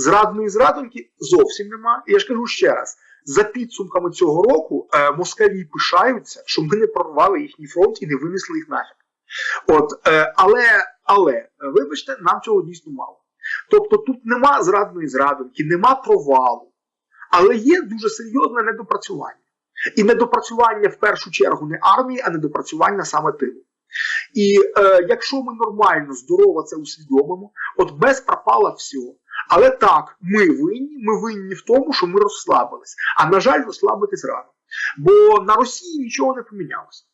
Зрадної зрадоньки зовсім нема. І я ж кажу ще раз: за підсумками цього року е, москалі пишаються, що ми не прорвали їхній фронт і не винесли їх нафіг. От, е, але, але, е, вибачте, нам цього дійсно мало. Тобто тут нема зрадної зрадоньки, нема провалу, але є дуже серйозне недопрацювання. І недопрацювання в першу чергу не армії, а недопрацювання саме тилу. І е, якщо ми нормально, здорово це усвідомимо, от без пропала всього. Але так, ми винні, ми винні в тому, що ми розслабились. А на жаль, розслабитись рано. Бо на Росії нічого не помінялося.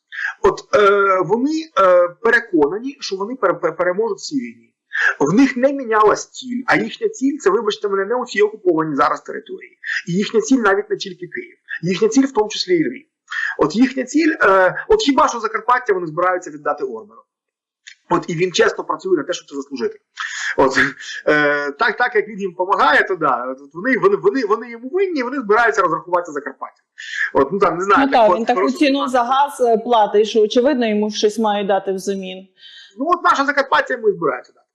От е, вони е, переконані, що вони пере- пере- переможуть цій війні. В них не мінялась ціль, а їхня ціль це, вибачте мене, не у цій окупованій зараз території. І їхня ціль навіть не тільки Київ, їхня ціль в тому числі і Львів. От їхня ціль, е, от хіба що Закарпаття вони збираються віддати Орберу. От і він чесно працює на те, щоб це заслужити. От е, так, так як він їм допомагає, то да. От вони, вони, вони, вони йому винні, вони збираються розрахуватися Закарпаття. От, ну там не знаю, Ну так, так він таку ціну за газ е, платить, що очевидно йому щось мають дати взамін. Ну от наша Закарпаття йому і збирається дати.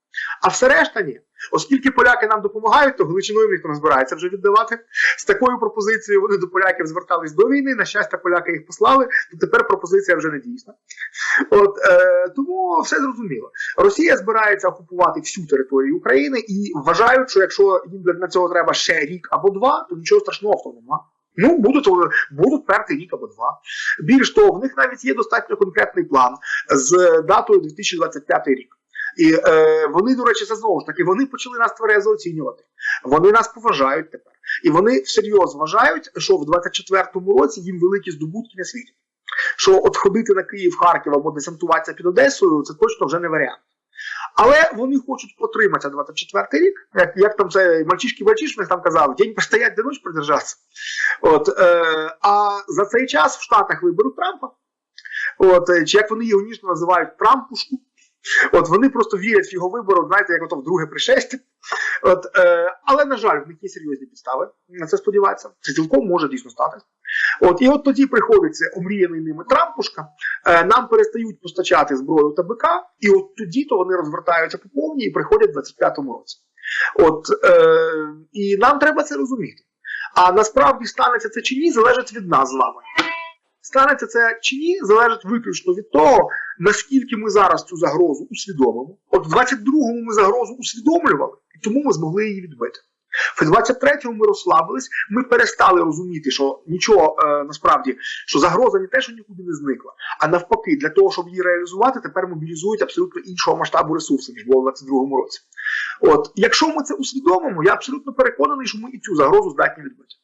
А все решта ні. Оскільки поляки нам допомагають, то Галичиною ніхто не збирається вже віддавати. З такою пропозицією вони до поляків звертались до війни. На щастя, поляки їх послали, то тепер пропозиція вже не дійсна. От е, тому все зрозуміло. Росія збирається окупувати всю територію України і вважають, що якщо їм для цього треба ще рік або два, то нічого страшного в тому нема. Ну, будуть, будуть перти рік або два. Більш того, в них навіть є достатньо конкретний план з датою 2025 рік. І е, вони, до речі, це знову ж таки, вони почали нас тверезо оцінювати. Вони нас поважають тепер. І вони всерйоз вважають, що в 24-му році їм великі здобутки не світять. Що от ходити на Київ, Харків або десантуватися під Одесою, це точно вже не варіант. Але вони хочуть протриматися 24-й рік, як, як там це мальчишки мальчишки там казав, день постоять, де ніч продержатися. От, е, а за цей час в Штатах виберуть Трампа. От, е, чи як вони його ніжно називають Трампушку. От вони просто вірять в його вибору, знаєте, як ото в друге пришестя. От, е, але, на жаль, в них є серйозні підстави на це сподіватися. Це цілком може дійсно стати. От, і от тоді приходить цей омріяний ними Трампушка, е, нам перестають постачати зброю та БК, і от тоді то вони розвертаються по повній і приходять в 25-му році. От, е, і нам треба це розуміти. А насправді станеться це чи ні, залежить від нас з вами. Станеться це чи ні, залежить виключно від того, наскільки ми зараз цю загрозу усвідомимо. От в 22-му ми загрозу усвідомлювали, і тому ми змогли її відбити. В 23-му ми розслабились, ми перестали розуміти, що нічого е, насправді, що загроза не те, що нікуди не зникла, а навпаки, для того, щоб її реалізувати, тепер мобілізують абсолютно іншого масштабу ресурсів, ніж було в 22-му році. От, якщо ми це усвідомимо, я абсолютно переконаний, що ми і цю загрозу здатні відбити.